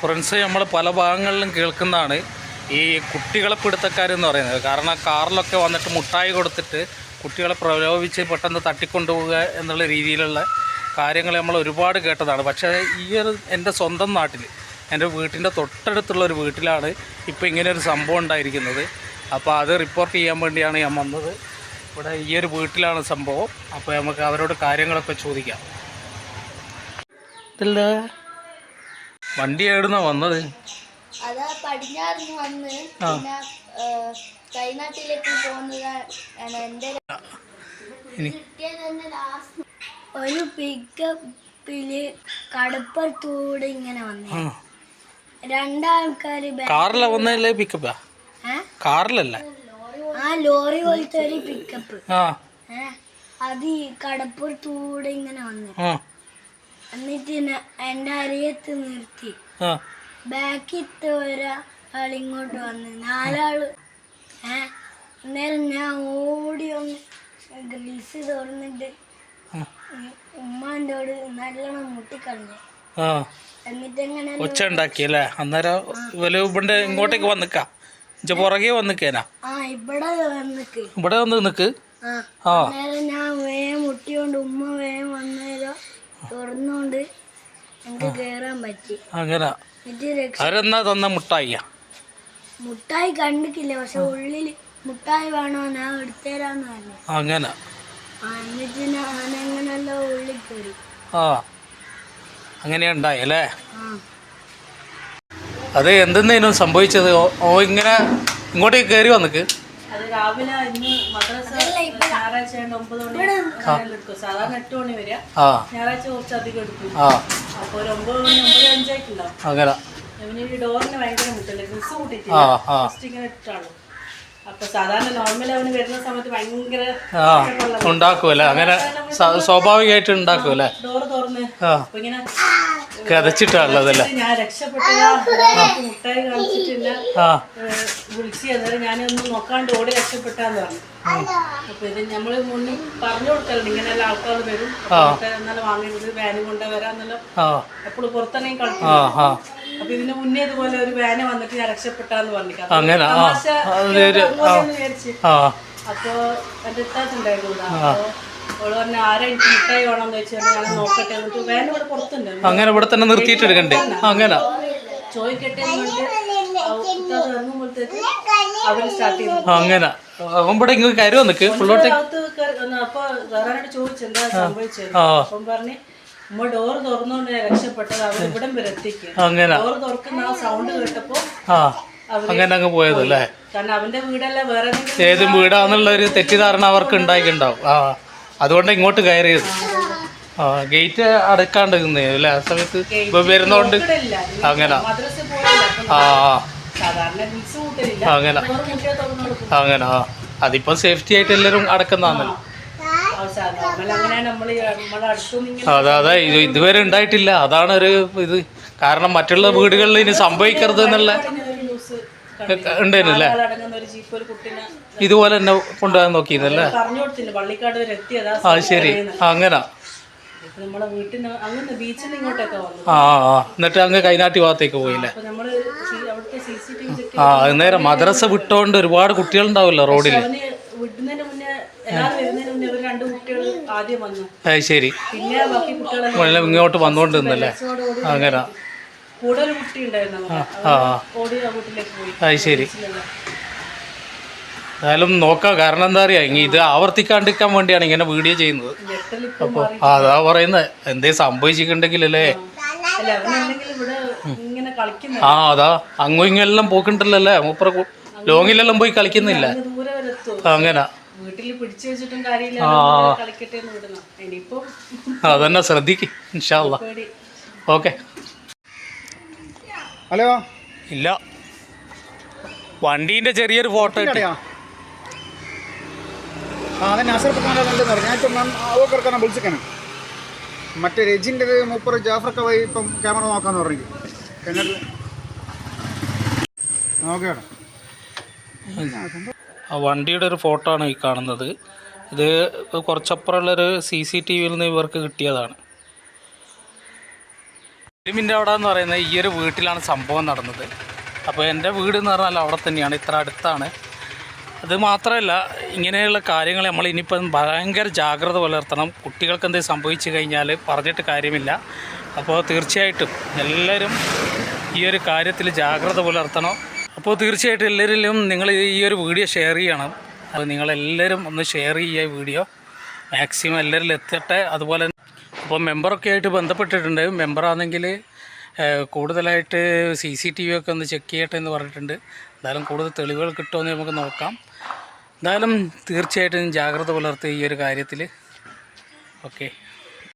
Friends നമ്മൾ പല ഭാഗങ്ങളിലും കേൾക്കുന്നതാണ് ഈ കുട്ടികളെ പിടുത്തക്കാരെന്ന് പറയുന്നത്. കാരണം കാറിലൊക്കെ വന്നിട്ട് മുട്ടായി കൊടുത്തിട്ട് കുട്ടികളെ പ്രലോഭിച്ച് പെട്ടെന്ന് തട്ടിക്കൊണ്ടുപോവുക എന്നുള്ള രീതിയിലുള്ള കാര്യങ്ങൾ നമ്മൾ ഒരുപാട് കേട്ടതാണ്. പക്ഷേ ഈ ഒരു എന്റെ സ്വന്തം നാട്ടിൽ എന്റെ വീട്ടിന്റെ തൊട്ടടുത്തുള്ള ഒരു വീട്ടിലാണ് ഇപ്പോൾ ഇങ്ങനെ ഒരു സംഭവം ഉണ്ടായിരിക്കുന്നത്. അപ്പോൾ അത് റിപ്പോർട്ട് ചെയ്യാൻ വേണ്ടിയാണ് ഞാൻ വന്നത്. ഇവിടെ ഈ ഒരു വീട്ടിലാണ് സംഭവം. അപ്പോൾ നമുക്ക് അവരോട് കാര്യങ്ങളൊക്കെ ചോദിക്കാം. ഇതല്ല വണ്ടി എവിടുന്നാ വന്നത്? അതാ പടിഞ്ഞാറിന് വന്ന്. പിന്നെ കൈനാട്ടിലേക്ക് പോകുന്നതാണ് എന്റെ ഒരു പിക്കപ്പിൽ കടുപ്പത്തൂടെ ഇങ്ങനെ വന്നു. രണ്ടാൾക്കാര് കാറിലാ വന്നല്ലേ പിക്കപ്പാ കാറിലല്ല. ആ ലോറി പോലത്തെ ഒരു പിക്കപ്പ് അത് കടപ്പുറത്തൂടെ ഇങ്ങനെ വന്നു. എന്നിട്ട് എന്റെ അരിയത്ത് നിർത്തി. ബാക്കിത്തെ ഒരാൾ ഇങ്ങോട്ട് വന്ന് നാലാൾ. ഏ? അന്നേരം ഞാൻ ഓടി ഒന്ന് ഗ്രീസ് തുറന്നിട്ട്. ഉമ്മാന്റോട് നല്ലോണം മുട്ടിക്കളഞ്ഞു. ഒച്ച ഉണ്ടാക്കിയല്ലേ അന്നേരം ഇവൽ ഇവിടെ ഇങ്ങോട്ടേക്ക് വന്നിക്കാ ഇഞ്ച പുറകെ വന്നിക്കേനാ ഇവിടെ വന്നിക്ക് ഇവിടെ വന്ന് നിക്ക്. ആ. ഞാൻ വേ മുട്ടിയോണ്ട് ഉമ്മ വന്നേരം തുറന്നുകൊണ്ട് എനിക്ക് കേറാൻ പറ്റി. അങ്ങനെ. അവരെന്നാ തന്ന മുട്ടായിയാ? മുട്ടായി കണ്ടിട്ടില്ല പക്ഷെ ഉള്ളിൽ മുട്ടായി വേണോ ഞാൻ എടുത്തേരാന്ന് പറഞ്ഞു. അങ്ങനെ. എന്നിട്ട് ഞാൻ എങ്ങനെയല്ലോ ഉള്ളിൽ കയറി. ആ അങ്ങനെ ഉണ്ടായല്ലേ ആ. അത് എന്തെന്നേനും സംഭവിച്ചത്? ഓ- ഓ ഇങ്ങനെ ഇങ്ങോട്ടേക്ക് കയറി വന്നിക്ക് അത് രാവിലെ ഇന്ന് മദ്രസ ഞായറാഴ്ച ആയതുകൊണ്ട് ഒമ്പത് മണി അങ്ങനെ എടുക്കും. സാധാരണ എട്ട് മണി വരിക ആ. ഞായറാഴ്ച കുറച്ച് അധികം എടുക്കും. ആ. അപ്പോൾ ഒരു ഒമ്പത് മണി ഒമ്പത് അഞ്ചായിട്ടുണ്ടാവും. അങ്ങനെ. അവന് ഈ ഡോറിന് ഭയങ്കര മുട്ടല്ലേ. ഡ്രസ്സ് ആ കൂട്ടിയിട്ടില്ല ഇങ്ങനെ ഇട്ടാണ്. അപ്പൊ സാധാരണ നോർമൽ അവന് വരുന്ന സമയത്ത് ഭയങ്കര ഉണ്ടാക്കുമല്ലേ അങ്ങനെ സ്വാഭാവികമായിട്ട് ഉണ്ടാക്കുമല്ലേ ഡോറ് തുറന്ന് അപ്പൊ ഇങ്ങനെ കതച്ചിട്ടുള്ളതല്ലേ ഞാൻ രക്ഷപ്പെട്ടില്ല മുട്ടായി കാണിച്ചിട്ടില്ല. ആ. വിളിച്ച് അന്നേരം ഞാനൊന്ന് നോക്കാണ്ട് ഓടി രക്ഷപ്പെട്ടാന്ന് പറഞ്ഞു. അപ്പൊ ഇത് ഞമ്മൾ മുന്നിൽ പറഞ്ഞു കൊടുക്കലുണ്ട് ഇങ്ങനെയുള്ള ആൾക്കാർ വരും. എന്നാലും വാങ്ങരുത് വാനും കൊണ്ടുവരാന്നല്ലോ എപ്പോഴും പുറത്തിറങ്ങി കളിക്കും. അപ്പൊ ഇതിന് മുന്നേ ഇതുപോലെ ഒരു വാന് വന്നിട്ട് ഞാൻ രക്ഷപ്പെട്ടാന്ന് പറഞ്ഞു അപ്പൊ എന്റെ ഇത്താത്തുണ്ടായിരുന്നു ഇവിടെ അങ്ങനെ ഇവിടെ തന്നെ നിർത്തിയിട്ട് എടുക്കണ്ടേ? അങ്ങനെ. ചോദിക്കട്ടെ അങ്ങനെ. അവൻ ഇവിടെ ഇങ്ങ് കയറി വന്നിക്ക് ഫുള്ളോട്ടേക്ക് അകത്ത് കയറി വന്നു. അപ്പൊ വേറെ ചോദിച്ചു എന്താ സംഭവിച്ചത്? ആ. അപ്പം പറഞ്ഞ് ഉമ്മ ഡോർ തുറന്നുകൊണ്ട് രക്ഷപ്പെട്ടത്. ഇവിടം വരെ എത്തിക്കും. ഡോർ തുറക്കുന്ന ആ സൗണ്ട് കേട്ടപ്പോ അങ്ങനെ അങ്ങ് പോയതല്ലേ? കാരണം അവന്റെ വീടല്ല വേറെ ഏത് വീടാന്നുള്ള ഒരു തെറ്റിദ്ധാരണ അവർക്ക് ഉണ്ടായിട്ടുണ്ടാവും. ആ. അതുകൊണ്ട് ഇങ്ങോട്ട് കയറിയത്. ആ. ഗേറ്റ് അടക്കാണ്ട് നിന്നേ അല്ലേ? ആ സമയത്ത് ഇപ്പൊ വരുന്നോണ്ട് അങ്ങനെ. ആ ആ. അങ്ങനെ. അങ്ങനെ ആ. അതിപ്പോ സേഫ്റ്റി ആയിട്ട് എല്ലാരും അടക്കുന്നതാണല്ലോ. അതെ അതെ ഇത് ഇതുവരെ ഉണ്ടായിട്ടില്ല. അതാണ് ഒരു ഇത്. കാരണം മറ്റുള്ള വീടുകളിൽ ഇനി സംഭവിക്കരുത് എന്നുള്ള ഉണ്ടായിരുന്നല്ലേ? ഇതുപോലെ തന്നെ കൊണ്ടുപോകാൻ നോക്കിയിരുന്നല്ലേ? ആ ശരി. അങ്ങനെ. ആ എന്നിട്ട് അങ്ങ് കൈനാട്ടി ഭാഗത്തേക്ക് പോയില്ലേ അപ്പൊ നമ്മൾ സി- അവിടുത്തെ സി ആ അന്നേരം മദ്രസ വിട്ടോണ്ട് ഒരുപാട് കുട്ടികളുണ്ടാവില്ല റോഡിൽ അവന് വിടുന്നതിന് മുന്നേ എല്ലാവരും വരുന്നതിന് മുന്നേ ഒരു രണ്ട് കുട്ടികൾ ആദ്യം വന്നു. അത് ശരി. പിന്നെ ബാക്കി കുട്ടികളെല്ലാം വെള്ളം ഇങ്ങോട്ട് ഓടി അങ്ങനെ. കൂടെ ഒരു കുട്ടി ഉണ്ടായിരുന്നു. ആ ഓടി ആ വീട്ടിലേക്ക് പോയി. അത് ശരി. എന്തായാലും നോക്കാം കാരണം എന്താ അറിയാ? ഇനി ഇത് ആവർത്തിക്കാണ്ടിരിക്കാൻ വേണ്ടിയാണ് ഇങ്ങനെ വീഡിയോ ചെയ്യുന്നത്. ഞെട്ടലിപ്പോ അപ്പോൾ അതാ പറയുന്നത്. എന്തേ സംഭവിച്ചിട്ടുണ്ടെങ്കിലല്ലേ? അല്ല ഇവിടെ ആ അതാ. അങ്ങും ഇങ്ങെല്ലാം പോക്കുണ്ടല്ലേ മൂപ്പറ ലോങ്ങിലെല്ലാം പോയി കളിക്കുന്നില്ല. അങ്ങ് ദൂരെ വരെ എത്തും. അങ്ങനെ. വീട്ടിൽ പിടിച്ചു വെച്ചിട്ടും കാര്യമില്ല. ആ. ഇവിടെ കളിക്കട്ടെ എന്ന് ഇനിയിപ്പോ അതന്നെ ശ്രദ്ധിക്കും. ഇൻഷാല്ല പേടി. ഓക്കെ. ഹലോ? ഇല്ല. വണ്ടീന്റെ ചെറിയൊരു ഫോട്ടോ കിട്ടി. ആ അതെ നാസർ ഞാൻ വിളിച്ചിരിക്കണം മറ്റേ രജിന്റെ മൂപ്പർ ജാഫർക്ക വൈ ഇപ്പം ക്യാമറ നോക്കാന്ന് പറഞ്ഞു ആ വണ്ടിയുടെ ഒരു ഫോട്ടോ ആണ് ഈ കാണുന്നത്. ഇത് കുറച്ചപ്പുറമുള്ളൊരു സി സി ടി വിയിൽ നിന്ന് ഇവർക്ക് കിട്ടിയതാണ്. ഫിലിമിന്റെ അവിടെ എന്ന് പറയുന്നത് ഈ ഒരു വീട്ടിലാണ് സംഭവം നടന്നത്. അപ്പോൾ എന്റെ വീട് എന്ന് പറഞ്ഞാൽ അവിടെ തന്നെയാണ് ഇത്ര അടുത്താണ്. അത് മാത്രമല്ല ഇങ്ങനെയുള്ള കാര്യങ്ങൾ നമ്മൾ ഇനിയിപ്പം ഭയങ്കര ജാഗ്രത പുലർത്തണം. കുട്ടികൾക്ക് എന്തെങ്കിലും സംഭവിച്ചു കഴിഞ്ഞാൽ പറഞ്ഞിട്ട് കാര്യമില്ല. അപ്പോൾ തീർച്ചയായിട്ടും എല്ലാവരും ഈ ഒരു കാര്യത്തിൽ ജാഗ്രത പുലർത്തണം. അപ്പോൾ തീർച്ചയായിട്ടും എല്ലാവരിലും നിങ്ങൾ ഈ ഒരു വീഡിയോ ഷെയർ ചെയ്യണം. അപ്പോൾ നിങ്ങളെല്ലാവരും ഒന്ന് ഷെയർ ചെയ്യുക ഈ വീഡിയോ. മാക്സിമം എല്ലാവരിലും എത്തട്ടെ. അതുപോലെ അപ്പോൾ മെമ്പറൊക്കെ ആയിട്ട് ബന്ധപ്പെട്ടിട്ടുണ്ട്. മെമ്പറാണെങ്കിൽ കൂടുതലായിട്ട് സി സി ടി വി ഒക്കെ ഒന്ന് ചെക്ക് ചെയ്യട്ടെ എന്ന് പറഞ്ഞിട്ടുണ്ട്. എന്തായാലും കൂടുതൽ തെളിവുകൾ കിട്ടുമെന്ന് നമുക്ക് നോക്കാം. എന്തായാലും തീർച്ചയായിട്ടും ജാഗ്രത പുലർത്തുക ഈ ഒരു കാര്യത്തിൽ ഓക്കെ.